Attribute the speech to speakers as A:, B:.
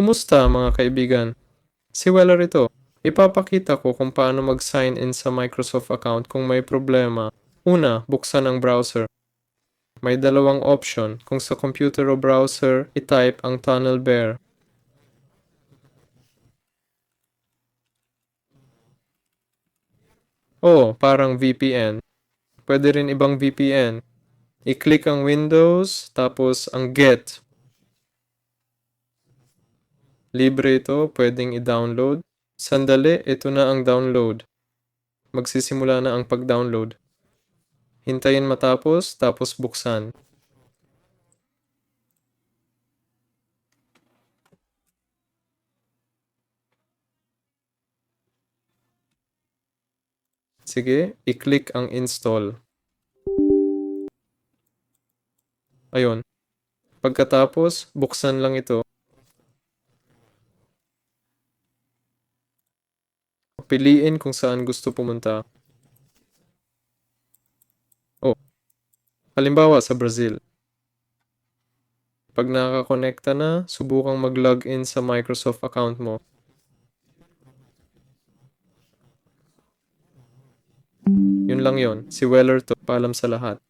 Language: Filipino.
A: Kumusta mga kaibigan? Si Weller ito. Ipapakita ko kung paano mag-sign in sa Microsoft account kung may problema. Una, buksan ang browser. May dalawang option. Kung sa computer o browser, itype ang tunnel bear. Oh, parang VPN. Pwede rin ibang VPN. I-click ang Windows, tapos ang Get. Libre ito, pwedeng i-download. Sandali, ito na ang download. Magsisimula na ang pag-download. Hintayin matapos, tapos buksan. Sige, i-click ang install. Ayun. Pagkatapos, buksan lang ito. Piliin kung saan gusto pumunta. Oh. Halimbawa sa Brazil. Pag nakakonekta na, subukang mag-login sa Microsoft account mo. Yun lang yon. Si Weller to. Paalam sa lahat.